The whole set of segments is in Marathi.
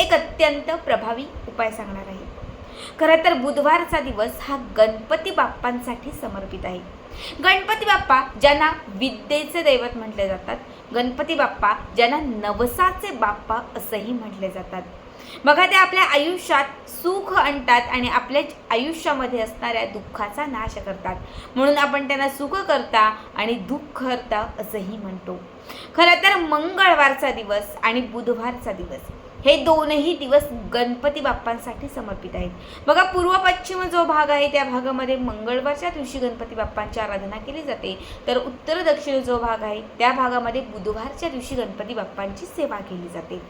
एक अत्यंत प्रभावी उपाय सांगणार आहे. खरं तर बुधवारचा दिवस हा गणपती बाप्पांसाठी समर्पित आहे. गणपती बाप्पा ज्यांना विद्येचे दैवत म्हटले जातात गणपती बाप्पा ज्यांना नवसाचे बाप्पा असंही म्हटले जातात. बघा ते आपल्या आयुष्यात सुख आणतात आणि आपल्या आयुष्यामध्ये असणाऱ्या दुःखाचा नाश करतात. म्हणून आपण त्यांना सुख करता आणि दुःख करता असंही म्हणतो. खरं तर मंगळवारचा दिवस आणि बुधवारचा दिवस हे दोनही दिवस गणपती बाप्पांसाठी समर्पित आहेत. बघा पूर्व पश्चिम जो भाग आहे त्या भागामध्ये मंगळवारच्या दिवशी गणपती बाप्पांची आराधना केली जाते. तर उत्तर दक्षिण जो भाग आहे त्या भागामध्ये बुधवारच्या दिवशी गणपती बाप्पांची सेवा केली जाते.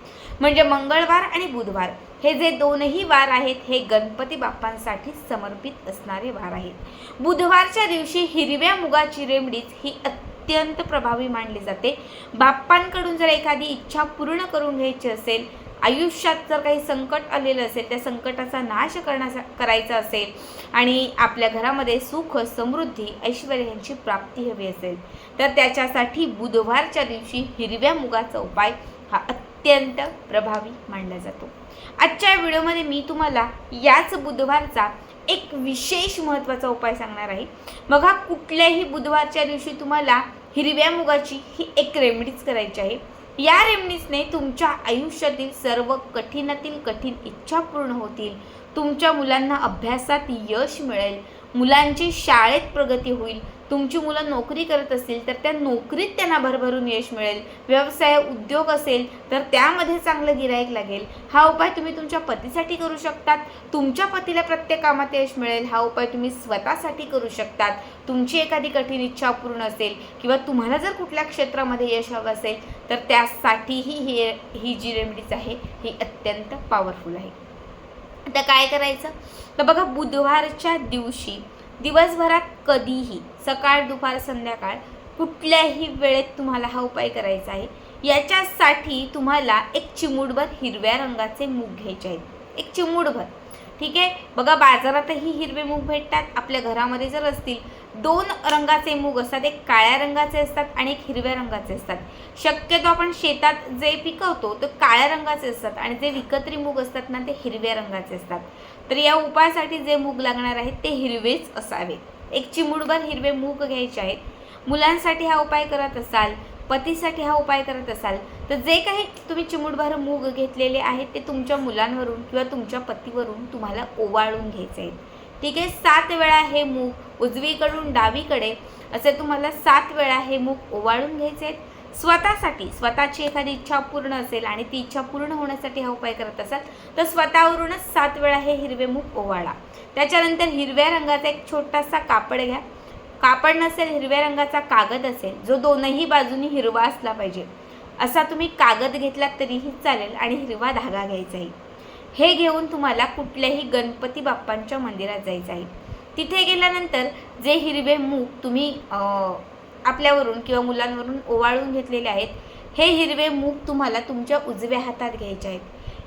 म्हणजे मंगळवार आणि बुधवार हे जे दोनही वार आहेत हे गणपती बाप्पांसाठी समर्पित असणारे वार आहेत. बुधवारच्या दिवशी हिरव्या मुगाची रेमडीच ही अत्यंत प्रभावी मानली जाते. बाप्पांकडून जर एखादी इच्छा पूर्ण करून घ्यायची असेल आयुष्यात जर काही संकट आलेलं असेल त्या संकटाचा नाश करण्याचा करायचा असेल आणि आपल्या घरामध्ये सुख समृद्धी ऐश्वर्य यांची प्राप्ती हवी असेल तर त्याच्यासाठी बुधवारच्या दिवशी हिरव्या मुगाचा उपाय हा अत्यंत प्रभावी मानला जातो. आजच्या व्हिडिओमध्ये मी तुम्हाला याच बुधवारचा एक विशेष महत्त्वाचा उपाय सांगणार आहे. बघा कुठल्याही बुधवारच्या दिवशी तुम्हाला हिरव्या मुगाची ही एक रेमेडीज करायची आहे. या रेमडीजने तुमच्या आयुष्यातील सर्व कठीणातील कठीण इच्छा पूर्ण होतील. तुमच्या मुलांना अभ्यासात यश मिळेल. मुलांची शाळेत प्रगती होईल. तुमची मुलं नोकरी करत असतील तर त्या नोकरीत त्यांना भरभरून यश मिळेल. व्यवसाय उद्योग असेल तर त्यामध्ये चांगलं गिराईक लागेल. हा उपाय तुम्ही तुमच्या पतीसाठी करू शकतात. तुमच्या पतीला प्रत्येक कामात यश मिळेल. हा उपाय तुम्ही स्वतःसाठी करू शकतात. तुमची एखादी कठीण इच्छा पूर्ण असेल किंवा तुम्हाला जर कुठल्या क्षेत्रामध्ये यश हवं असेल तर त्यासाठीही ही ही जी रेमेडीज आहे ही अत्यंत पॉवरफुल आहे. तर काय करायचं? तर बघा बुधवारच्या दिवशी दिवसभरात कधीही सकाळ दुपार संध्याकाळ कुठल्याही वेळेत तुम्हाला हा उपाय करायचा आहे. याच्यासाठी तुम्हाला एक चिमूटभर हिरव्या रंगाचे मूग घ्यायचे आहेत. एक चिमूटभर. ठीक आहे? बघा बाजारातही हिरवे मूग भेटतात आपल्या घरामध्ये जर असतील दोन रंगाचे मूग असतात एक काळ्या रंगाचे असतात आणि एक हिरव्या रंगाचे असतात. शक्यतो आपण शेतात जे पिकवतो ते काळ्या रंगाचे असतात आणि जे विकत्री मूग असतात ना ते हिरव्या रंगाचे असतात. तर या उपायासाठी जे मूग लागणार आहेत ते हिरवेच असावेत एक चिमुडभर हिरवे मूग घ्यायचे आहेत. मुलांसाठी हा उपाय करत असाल पतीसाठी हा उपाय करत असाल तर जे काही तुम्ही चिमुटभर मूग घेतलेले आहेत ते तुमच्या मुलांवरून किंवा तुमच्या पतीवरून तुम्हाला ओवाळून घ्यायचे आहे ठीक आहे सात वेळा हे मूग उजवीकडून डावीकडे असे तुम्हाला सात वेळा हे मूग ओवाळून घ्यायचे आहेत. स्वतःसाठी स्वतःची एखादी इच्छा पूर्ण असेल आणि ती इच्छा पूर्ण होण्यासाठी हा उपाय करत असाल तर स्वतःवरूनच सात वेळा हे हिरवे मूग ओवाळा. त्याच्यानंतर हिरव्या रंगाचा एक छोटासा कापड घ्या. कापड नसेल हिरव्या रंगाचा कागद असेल जो दोनही बाजूनी हिरवा असला पाहिजे. असा तुम्ही कागद घेतलात तरीही चालेल आणि हिरवा धागा घ्यायचा आहे. हे घेऊन तुम्हाला कुठल्याही गणपती बाप्पांच्या मंदिरात जायचं आहे. तिथे गेल्यानंतर जे हिरवे मूग तुम्ही आपल्यावरून किंवा मुलांवरून ओवाळून घेतलेले आहेत हे हिरवे मूग तुम्हाला तुमच्या उजव्या हातात घ्यायचे आहेत.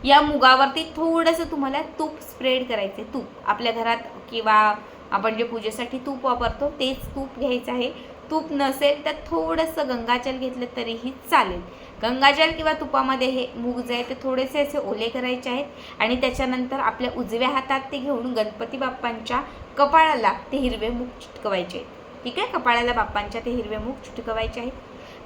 या मुगावरती थोडंसं तुम्हाला तूप स्प्रेड करायचे तूप आपल्या घरात किंवा आपण जे पूजेसाठी तूप वापरतो तेच तूप घ्यायचं आहे. तूप नसेल तर थोडंसं गंगाजल घेतलं तरीही चालेल. गंगाजल किंवा तुपामध्ये हे मूग जे आहे ते थोडेसे असे ओले करायचे आहेत आणि त्याच्यानंतर आपल्या उजव्या हातात ते घेऊन गणपती बाप्पांच्या कपाळाला ते हिरवे मूग चिटकवायचे आहेत. ठीक आहे? कपाळाला बाप्पांच्या ते हिरवे मूग चिटकवायचे आहेत.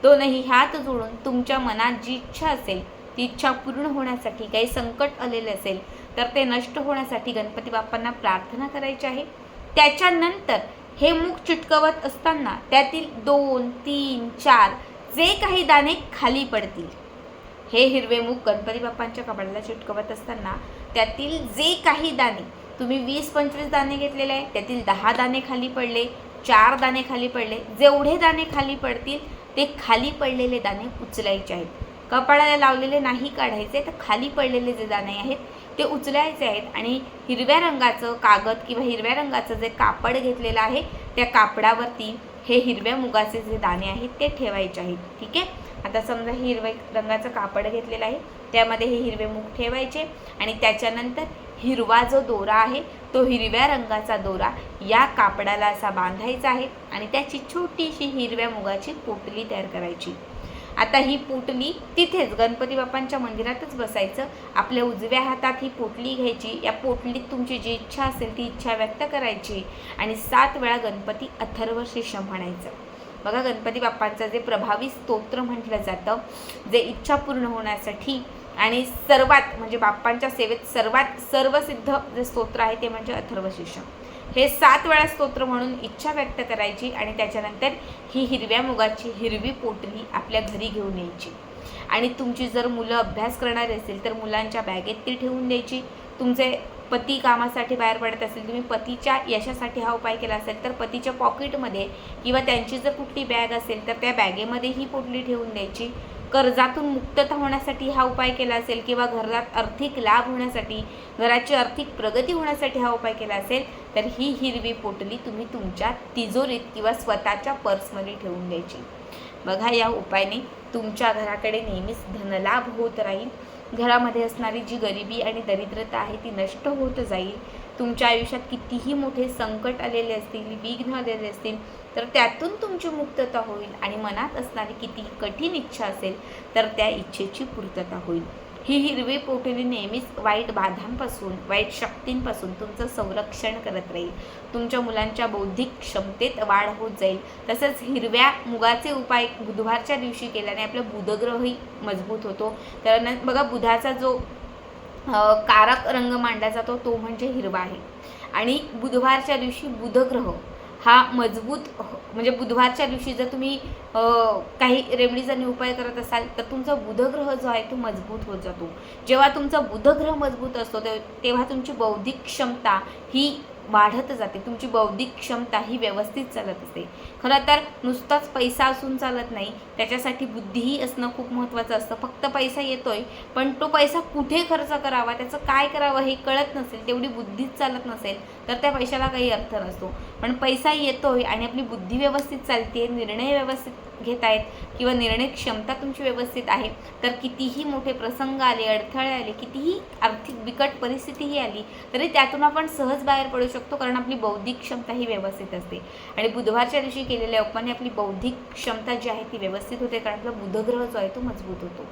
दोनही हात जोडून तुमच्या मनात जी इच्छा असेल ती इच्छा पूर्ण होण्यासाठी काही संकट आलेले असेल तर ते नष्ट होण्यासाठी गणपती बाप्पांना प्रार्थना करायची आहे. त्याच्यानंतर हे मूग चिटकवत असताना त्यातील दोन तीन चार जे काही दाणे खाली पडतील. हे हिरवे मूग गणपती बाप्पांच्या कपाळाला चिटकवत असताना त्यातील जे काही दाणे तुम्ही वीस पंचवीस दाणे घेतलेले आहे त्यातील दहा दाणे खाली पडले चार दाणे खाली पडले जेवढे दाणे खाली पडतील ते खाली पडलेले दाणे उचलायचे आहेत. कपाळाला लावलेले नाही काढायचे तर खाली पडलेले जे दाणे आहेत ते उचलायचे आहेत आणि हिरव्या रंगाचं कागद किंवा हिरव्या रंगाचं जे कापड घेतलेलं आहे त्या कापडावरती हे हिरव्या मुगाचे जे दाणे आहेत ते ठेवायचे आहेत. ठीक आहे? आता समजा हिरव्या रंगाचं कापड घेतलेलं आहे त्यामध्ये हे हिरवे मूग ठेवायचे आणि त्याच्यानंतर हिरवा जो दोरा आहे तो हिरव्या रंगाचा दोरा या कापडाला असा बांधायचा आहे आणि त्याची छोटीशी हिरव्या मुगाची पोटली तयार करायची. आता ही पोटली तिथेच गणपती बाप्पांच्या मंदिरातच बसायचं. आपल्या उजव्या हातात ही पोटली घ्यायची. या पोटलीत तुमची जी इच्छा असेल ती इच्छा व्यक्त करायची. आणि सात वेळा गणपती अथर्व शीर्ष म्हणायचं. बघा गणपती बाप्पांचं जे प्रभावी स्तोत्र म्हटलं जातं जे इच्छा पूर्ण होण्यासाठी आणि सर्वात म्हणजे बाप्पांच्या सेवेत सर्वात सर्वसिद्ध जे स्तोत्र आहे ते म्हणजे अथर्वशिष्य. हे सात वेळा स्तोत्र म्हणून इच्छा व्यक्त करायची आणि त्याच्यानंतर ही हिरव्या मुगाची हिरवी पोटली आपल्या घरी घेऊन यायची. आणि तुमची जर मुलं अभ्यास करणारी असेल तर मुलांच्या बॅगेत ती ठेवून द्यायची. तुमचे पती कामासाठी बाहेर पडत असेल तुम्ही पतीच्या यशासाठी हा उपाय केला असेल तर पतीच्या पॉकेटमध्ये किंवा त्यांची जर कुठली बॅग असेल तर त्या बॅगेमध्ये ही पोटली ठेवून द्यायची. कर्जातून मुक्तता होण्यासाठी हा उपाय केला असेल किंवा घरात आर्थिक लाभ होण्यासाठी घराची आर्थिक प्रगती होण्यासाठी हा उपाय केला असेल तर ही हिरवी पोटली तुम्ही तुमच्या तिजोरीत किंवा स्वतःच्या पर्समध्ये ठेवून द्यायची. बघा या उपायाने तुमच्या घराकडे नेहमीच धनलाभ होत राहील. घरामध्ये असणारी जी गरिबी आणि दरिद्रता आहे ती नष्ट होत जाईल. तुमच्या आयुष्यात कितीही मोठे संकट आलेले असतील विघ्न आलेले असतील तर त्यातून तुमची मुक्तता होईल आणि मनात असणारी कितीही कठीण इच्छा असेल तर त्या इच्छेची पूर्तता होईल. ही हिरवी पोटली नेहमीच वाईट बाधांपासून वाईट शक्तींपासून तुमचं संरक्षण करत राहील. तुमच्या मुलांच्या बौद्धिक क्षमतेत वाढ होत जाईल. तसंच हिरव्या मुगाचे उपाय बुधवारच्या दिवशी केल्याने आपलं बुधग्रहही मजबूत होतो. तर बघा बुधाचा जो कारक रंग मांडला जातो तो म्हणजे हिरवा आहे. आणि बुधवारच्या दिवशी बुधग्रह हा मजबूत म्हणजे बुधवारच्या दिवशी जर तुम्ही काही रेमडीज आणि उपाय करत असाल तर तुमचा बुधग्रह जो आहे तो मजबूत होत जातो. जेव्हा तुमचा बुधग्रह मजबूत असतो ते- तेव्हा तुमची बौद्धिक क्षमता ही वाढत जाते. तुमची बौद्धिक क्षमता ही व्यवस्थित चालत असते. खरं तर नुसताच पैसा असून चालत नाही. त्याच्यासाठी बुद्धीही असणं खूप महत्त्वाचं असतं. फक्त पैसा येतोय पण तो पैसा कुठे खर्च करावा त्याचं काय करावं हे कळत नसेल तेवढी बुद्धीच चालत नसेल तर त्या पैशाला काही अर्थ नसतो. पण पैसा येतोय आणि आपली बुद्धी व्यवस्थित चालते निर्णय व्यवस्थित घेत आहेत किंवा निर्णय क्षमता तुमची व्यवस्थित आहे तर कितीही मोठे प्रसंग आले अडथळे आले कितीही आर्थिक बिकट परिस्थितीही आली तरी त्यातून आपण सहज बाहेर पडू शकतो. कारण आपली बौद्धिक क्षमता ही व्यवस्थित असते. आणि बुधवारच्या दिवशी केलेल्या उपमाने आपली बौद्धिक क्षमता जी आहे ती व्यवस्थित होते कारण आपला बुधग्रह जो आहे तो मजबूत होतो.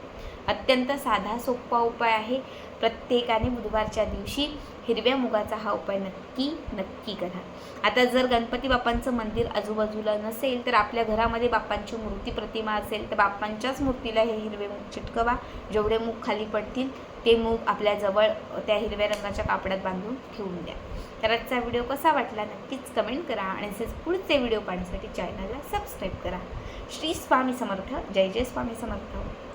अत्यंत साधा सोपा उपाय आहे. प्रत्येकाने बुधवारच्या दिवशी हिरव्या मुगाचा हा उपाय नक्की नक्की करा. आता जर गणपती बाप्पांचं मंदिर आजूबाजूला नसेल तर आपल्या घरामध्ये बाप्पांची मूर्ती प्रतिमा असेल तर बाप्पांच्याच मूर्तीला हे हिरवे मूग चिटकवा. जेवढे मूग खाली पडतील ते मूग आपल्याजवळ त्या हिरव्या रंगाच्या कापडात बांधून ठेवून द्या. तर आजचा व्हिडिओ कसा वाटला नक्कीच कमेंट करा आणि तसेच पुढचे व्हिडिओ पाहण्यासाठी चॅनलला सबस्क्राईब करा. श्री स्वामी समर्थ. जय जय स्वामी समर्थ.